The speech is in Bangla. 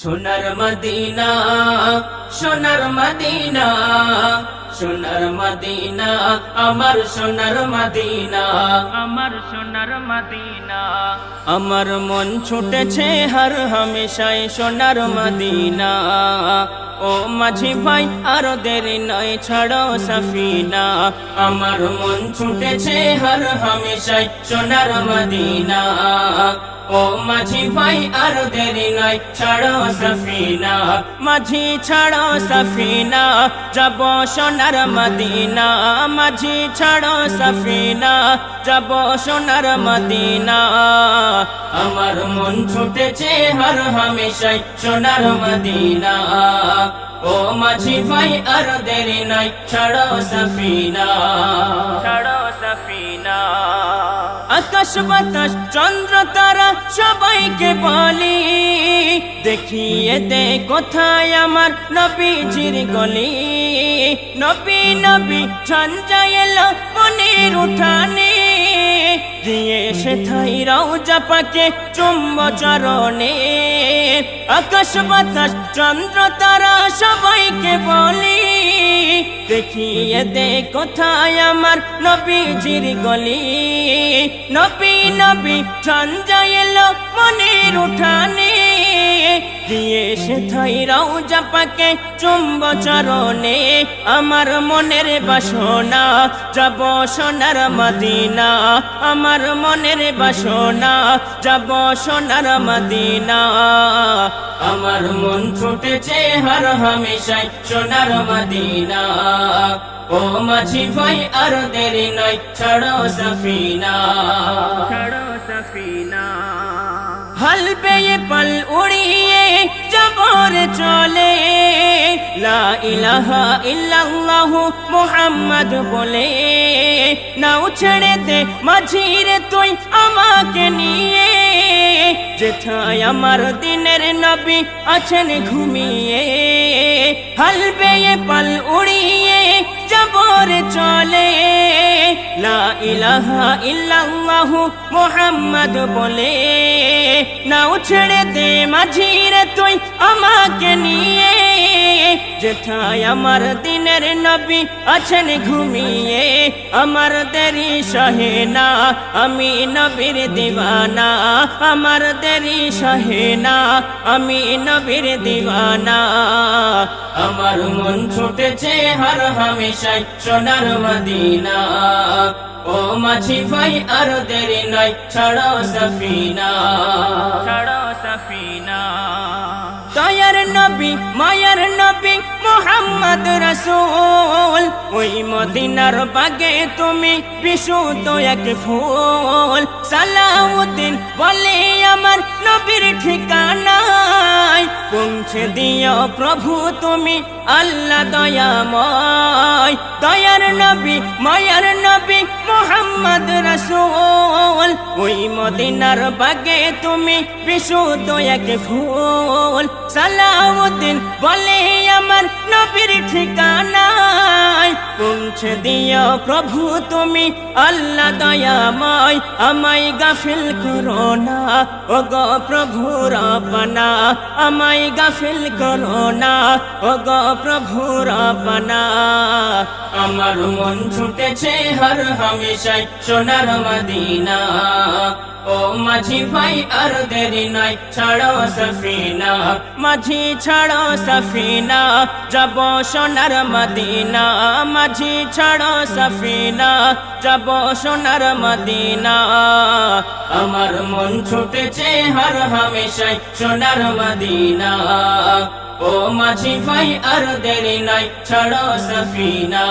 সোনার মদিনা সোনার মদিনা সোনার মদিনা আমার সোনার মদিনা আমার সোনার মদিনা। আমার মন ছুটেছে হর হামেশায় সোনার মদিনা। ও মাঝি ভাই, আরও দেরি নয়, ছাড়ো সফিনা। আমার মন ছুটেছে হর হামেশায় সোনার মদিনা। ও মাঝি ভাই, আর দেরি নয়, ছাড়ো সফিনা। মাঝি, ছাড়ো সফিনা, যাব সোনার মদিনা। মাঝি, ছাড়ো সফিনা, যাব সোনার মদিনা। আমার মন ছুটেছে হর হামেশাই সোনার মদিনা। ও মাঝি ভাই আর দেরি নয় ছাড়ো সফিনা। ছাড়ো সফিনা। আকাশ বাতাস চন্দ্র তারা সবাইকে বলি। দেখিয়ে দে কোথায় আমার নবীজির গলি। নবী নবী ঝঞ্ঝা এলো মনের উঠানে। দিয়ে সে থাই রাও পাকে চুম্ব চরণে। আকাশ বাতাস, চন্দ্র তারা সবাইকে বলি, দেখিয়ে দে কোথায় আমার নবীজির গলি। নবী নবী ঝঞ্ঝা এলো মনের উঠানে, দিয়ে সে থাই রওজা পাকে চুম্ব চরণে। আমার মনের বাসনা, যাব সোনার মদিনা। আমার মনের বাসনা, যাব সোনার মদিনা। আমার মন ছুটেছে হর হামেশাই সোনার মদিনা। ও মাঝি ভাই আর দেরি নয় ছাড়ো সফিনা। ছাড়ো সফিনা। হল বেয়ে পল উড়িয়ে জবর চলে। লা ইলাহা ইল্লাল্লাহ মুহাম্মদ বলে নাও ছেড়ে দে মাঝিরে তুই আমাকে নিয়ে। যেথায় আমার দিনের নবী আছেন ঘুমিয়ে, হল বেয়ে পল উড়িয়ে, জবর চলে। লা ইলাহা ইল্লাল্লাহু মুহাম্মদ বলে। নাও ছেড়ে দে মাঝিরে তুই আমাকে নিয়ে। যেথায় আমার দিনের নবী আছেন ঘুমিয়ে, আমার দেরি সহে না, আমি নবীর দিবানা। আমার দেরি সহে না, আমি নবীর দিবানা। আমার মন ছুটেছে হর হামেশাই সোনার মদিনা। মাঝি ভাই আর দেরি নয় ছাড়ো সফিনা। ছাড়ো সফিনা। দয়ার নবী মায়ার নবী মোহাম্মদ রসুল। ওই মদিনার বাগে তুমি বিশুদ্ধ এক ফুল। সালাউদ্দিন বলে আমার নবীর ঠিকানায়। পৌঁছে দিও প্রভু তুমি আল্লাহ দয়াময়, দয়ার নবী, মায়ার নবী মোহাম্মদ রসুল। ওই মদিনার বাগে তুমি বিশুদ্ধ এক ফুল। সালাউদ্দিন বলে, আমার নবীর ঠিকানায় পৌঁছে দিও প্রভু তুমি আল্লাহ দয়াময়, আমায় গাফিল করো না। ও গো প্রভু রাপনা আমায় গাফিল করো না। ও গো প্রভু রাপনা আমার মন ছুটেছে হর হামেশাই সোনার মদিনা। ও মাঝি ভাই, আর দেরি নয় ছাড়ো সফিনা। মাঝি, ছাড়ো সফিনা, যাব সোনার মদিনা। মাঝি, ছাড়ো সফিনা, যাব সোনার মদিনা। আমার মন ছুটেছে হর হামেশাই সোনার মদিনা। ও মাঝি ভাই, আর দেরি নয় ছাড়ো সফিনা।